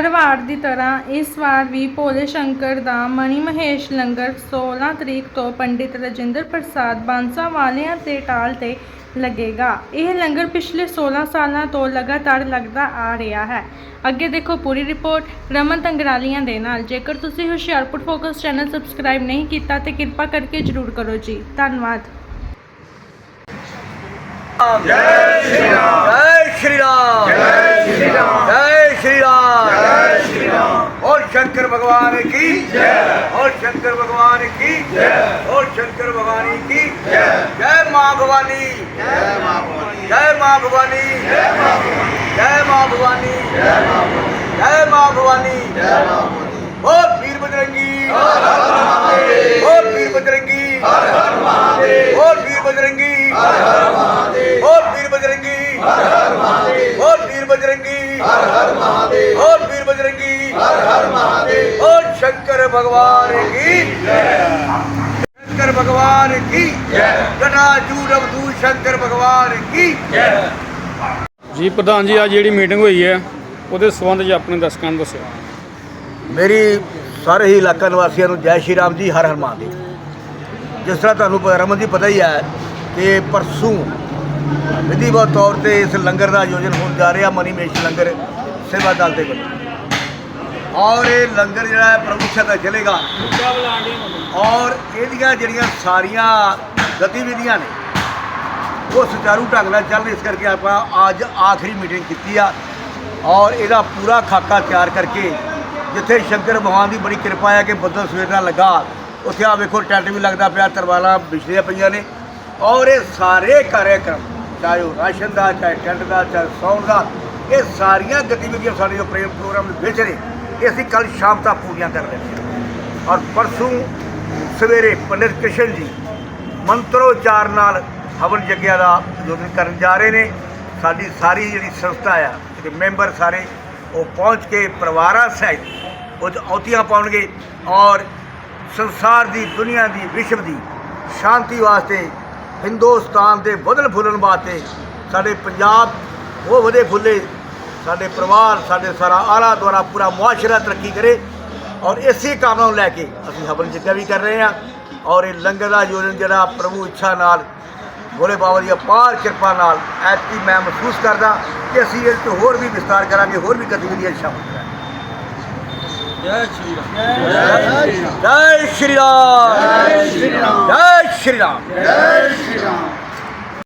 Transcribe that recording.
ਹਰ ਵਾਰ ਦੀ ਤਰ੍ਹਾਂ ਇਸ ਵਾਰ ਵੀ ਭੋਲੇ ਸ਼ੰਕਰ ਦਾ ਮਣੀ ਮਹੇਸ਼ ਲੰਗਰ 16 ਤਰੀਕ ਤੋਂ ਪੰਡਿਤ ਰਜਿੰਦਰ ਪ੍ਰਸਾਦ ਬਾਂਸਾ ਵਾਲਿਆਂ ਤੇ ਟਾਲ ਤੇ ਲੱਗੇਗਾ। ਇਹ ਲੰਗਰ ਪਿਛਲੇ 16 ਸਾਲਾਂ ਤੋਂ ਲਗਾਤਾਰ ਲੱਗਦਾ ਆ ਰਿਹਾ ਹੈ। ਅੱਗੇ ਦੇਖੋ ਪੂਰੀ ਰਿਪੋਰਟ ਰਮਨ ਤੰਗਰਾਲੀਆਂ ਦੇ ਨਾਲ। ਜੇਕਰ ਤੁਸੀਂ ਹੁਸ਼ਿਆਰਪੁਰ ਫੋਕਸ ਚੈਨਲ ਸਬਸਕ੍ਰਾਈਬ ਨਹੀਂ ਕੀਤਾ ਤੇ ਕਿਰਪਾ ਕਰਕੇ ਜਰੂਰ ਕਰੋ ਜੀ। ਧੰਨਵਾਦ। ਜੈ ਸ਼੍ਰੀ ਰਾਮ। ਜੈ ਸ਼੍ਰੀ ਰਾਮ। शंकर भगवान की जय और शंकर भगवान की जय और शंकर भगवान की जय जय माँ भवानी जय माँ भवानी जय माँ भवानी जय माँ भवानी जय माँ भवानी जय माँ भवानी और वीर बजरंगी और वीर बजरंगी और वीर बजरंगी और वीर बजरंगी हर हर महादेव और वीर बजरंगी हर हर महादेव और वीर बजरंगी हर हर महादेव और शंकर भगवान की शंकर भगवान की जटाजू रवधू शंकर भगवान की ਜੀ ਪ੍ਰਧਾਨ ਜੀ ਅੱਜ ਜਿਹੜੀ ਮੀਟਿੰਗ ਹੋਈ ਹੈ ਉਹਦੇ ਸੰਬੰਧ 'ਚ ਆਪਣੇ ਦਰਸ਼ਕਾਂ ਨੂੰ ਦੱਸਿਓ ਮੇਰੀ ਸਾਰੇ ਹੀ ਇਲਾਕਾ ਨਿਵਾਸੀਆਂ ਨੂੰ ਜੈ ਸ਼੍ਰੀ ਰਾਮ ਜੀ ਹਰ ਹਰ ਮਹਾਦੇਵ ਜਿਸ ਤਰ੍ਹਾਂ ਤੁਹਾਨੂੰ ਪ- ਰਮਨ ਜੀ ਪਤਾ ਹੀ ਹੈ ਕਿ ਪਰਸੋਂ ਵਿਧੀਵਤ ਤੌਰ ਤੇ ਇਸ ਲੰਗਰ ਦਾ ਆਯੋਜਨ ਹੋਣ ਜਾ ਰਿਹਾ ਮਨੀਮੇਸ਼ ਲੰਗਰ ਸੇਵਾ ਦਲ ਦੇ ਵੱਲੋਂ ਔਰ ਇਹ ਲੰਗਰ ਜਿਹੜਾ ਹੈ ਪ੍ਰਭੂ ਸ਼ਰਦਾ ਚੱਲੇਗਾ। ਔਰ ਇਹਦੀਆਂ ਜਿਹੜੀਆਂ ਸਾਰੀਆਂ ਗਤੀਵਿਧੀਆਂ ਨੇ, ਉਹ ਸੁਚਾਰੂ ਢੰਗ ਨਾਲ ਚੱਲ ਇਸ ਕਰਕੇ ਆਪਾਂ ਅੱਜ ਆਖਰੀ ਮੀਟਿੰਗ ਕੀਤੀ ਆ। ਔਰ ਇਹਦਾ ਪੂਰਾ ਖਾਕਾ ਤਿਆਰ ਕਰਕੇ ਜਿੱਥੇ ਸ਼ੰਕਰ ਭਗਵਾਨ ਦੀ ਬੜੀ ਕਿਰਪਾ ਹੈ ਕਿ ਬੱਦਲ ਸਵੇਰ ਨਾਲ ਲੱਗਾ, ਉੱਥੇ ਆ ਵੇਖੋ, ਟੈਂਟ ਵੀ ਲੱਗਦਾ ਪਿਆ, ਤਰਵਾਲਾਂ ਵਿਛੜੀਆਂ ਪਈਆਂ ਨੇ। ਔਰ ਇਹ ਸਾਰੇ ਕਾਰਜਕ੍ਰਮ ਚਾਹੇ ਉਹ ਰਾਸ਼ਨ ਦਾ, ਚਾਹੇ ਟੈਂਟ ਦਾ, ਚਾਹੇ ਸੌਣ ਦਾ, ਇਹ ਸਾਰੀਆਂ ਗਤੀਵਿਧੀਆਂ ਸਾਡੇ ਜੋ ਪ੍ਰੇਮ ਪ੍ਰੋਗਰਾਮ ਦੇ ਵਿੱਚ ਨੇ। ਇਹ ਅਸੀਂ ਕੱਲ ਸ਼ਾਮ ਤੱਕ ਪੂਰੀਆਂ ਕਰ ਲੈਣੀਆਂ ਔਰ ਪਰਸੋਂ ਸਵੇਰੇ ਪੰਡਿਤ ਕ੍ਰਿਸ਼ਨ ਜੀ ਮੰਤਰੋਚਾਰ ਨਾਲ ਹਵਨ ਜੱਗਿਆ ਦਾ ਆਯੋਜਨ ਕਰਨ ਜਾ ਰਹੇ ਨੇ। ਸਾਡੀ ਸਾਰੀ ਜਿਹੜੀ ਸੰਸਥਾ ਆ ਤੇ ਮੈਂਬਰ ਸਾਰੇ, ਉਹ ਪਹੁੰਚ ਕੇ ਪਰਿਵਾਰਾਂ ਸਹਿਤ ਉਹ 'ਚ ਆਹੁਤੀਆਂ ਪਾਉਣਗੇ ਔਰ ਸੰਸਾਰ ਦੀ, ਦੁਨੀਆ ਦੀ, ਵਿਸ਼ਵ ਦੀ ਸ਼ਾਂਤੀ ਵਾਸਤੇ, ਹਿੰਦੁਸਤਾਨ ਦੇ ਵਧਣ ਫੁੱਲਣ ਵਾਸਤੇ ਸਾਡੇ ਪੰਜਾਬ ਉਹ ਵਧੇ ਫੁੱਲੇ ਸਾਡੇ ਪਰਿਵਾਰ ਸਾਡੇ ਸਾਰਾ ਆਲਾ ਦੁਆਰਾ ਪੂਰਾ ਮੁਆਸ਼ਰਾ ਤਰੱਕੀ ਕਰੇ ਔਰ ਇਸੇ ਕਾਮਨਾ ਨੂੰ ਲੈ ਕੇ ਅਸੀਂ ਹਵਨ ਜਿੱਤਿਆ ਵੀ ਕਰ ਰਹੇ ਹਾਂ ਔਰ ਇਹ ਲੰਗਰ ਦਾ ਆਯੋਜਨ ਜਿਹੜਾ ਪ੍ਰਭੂ ਇੱਛਾ ਨਾਲ ਭੋਲੇ ਬਾਬਾ ਦੀ ਅਪਾਰ ਕਿਰਪਾ ਨਾਲ ਐਤਕੀ ਮੈਂ ਮਹਿਸੂਸ ਕਰਦਾ ਕਿ ਅਸੀਂ ਇਹ 'ਚ ਹੋਰ ਵੀ ਵਿਸਤਾਰ ਕਰਾਂਗੇ ਹੋਰ ਵੀ ਗਤੀਵਿਧੀਆਂ ਸ਼ਾਮਲ ਕਰਾਂਗੇ। ਜੈ ਸ਼੍ਰੀ ਰਾਮ। ਜੈ ਸ਼੍ਰੀ ਰਾਮ। ਜੈ ਸ਼੍ਰੀ ਰਾਮ। ਜੈ ਸ਼੍ਰੀ ਰਾਮ।